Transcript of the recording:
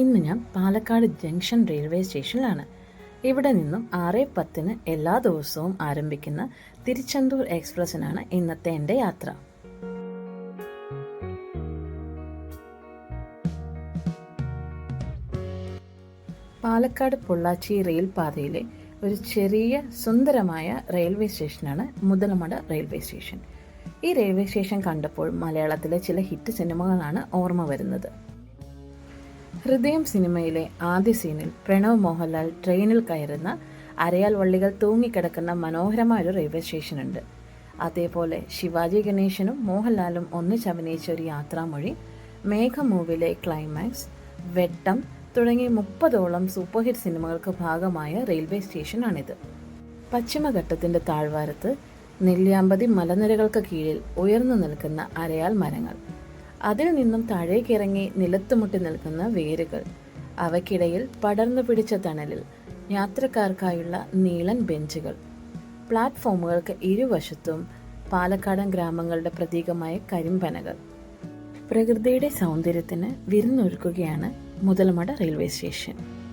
ഇന്ന് ഞാൻ Palakkad junction railway സ്റ്റേഷനിലാണ്. ഇവിടെ നിന്നും ആറ് പത്തിന് എല്ലാ ദിവസവും ആരംഭിക്കുന്ന തിരുച്ചെന്തൂർ എക്സ്പ്രസ്സിനാണ് ഇന്നത്തെ എന്റെ യാത്ര. പാലക്കാട് പൊള്ളാച്ചി റെയിൽ പാതയിലെ ഒരു ചെറിയ സുന്ദരമായ റെയിൽവേ സ്റ്റേഷനാണ് മുതലമട റെയിൽവേ സ്റ്റേഷൻ. ഈ റെയിൽവേ സ്റ്റേഷൻ കണ്ടപ്പോൾ മലയാളത്തിലെ ചില ഹിറ്റ് സിനിമകളാണ് ഓർമ്മ വരുന്നത്. ഹൃദയം സിനിമയിലെ ആദ്യ സീനിൽ പ്രണവ് മോഹൻലാൽ ട്രെയിനിൽ കയറുന്ന അരയാൽ വള്ളികൾ തൂങ്ങിക്കിടക്കുന്ന മനോഹരമായ ഒരു റെയിൽവേ സ്റ്റേഷൻ ഉണ്ട് അതേപോലെ ശിവാജി ഗണേശനും മോഹൻലാലും ഒന്നിച്ചഭിനയിച്ച ഒരു യാത്രാമൊഴി മേഘ ക്ലൈമാക്സ് വെട്ടം തുടങ്ങി മുപ്പതോളം സൂപ്പർ ഹിറ്റ് സിനിമകൾക്ക് ഭാഗമായ റെയിൽവേ സ്റ്റേഷനാണിത്. പശ്ചിമഘട്ടത്തിന്റെ താഴ്വാരത്ത് നെല്ലിയാമ്പതി മലനിരകൾക്ക് കീഴിൽ ഉയർന്നു നിൽക്കുന്ന അരയാൽ മരങ്ങൾ. അതിൽ നിന്നും താഴേക്കിറങ്ങി നിലത്തുമുട്ടി നിൽക്കുന്ന വേരുകൾ. അവയ്ക്കിടയിൽ പടർന്നു പിടിച്ച തണലിൽ യാത്രക്കാർക്കായുള്ള നീളൻ ബെഞ്ചുകൾ. പ്ലാറ്റ്ഫോമുകൾക്ക് ഇരുവശത്തും പാലക്കാടൻ ഗ്രാമങ്ങളുടെ പ്രതീകമായ കരിമ്പനകൾ. പ്രകൃതിയുടെ സൗന്ദര്യത്തിന് വിരുന്നൊരുക്കുകയാണ് മുതൽമട റെയിൽവേ സ്റ്റേഷൻ.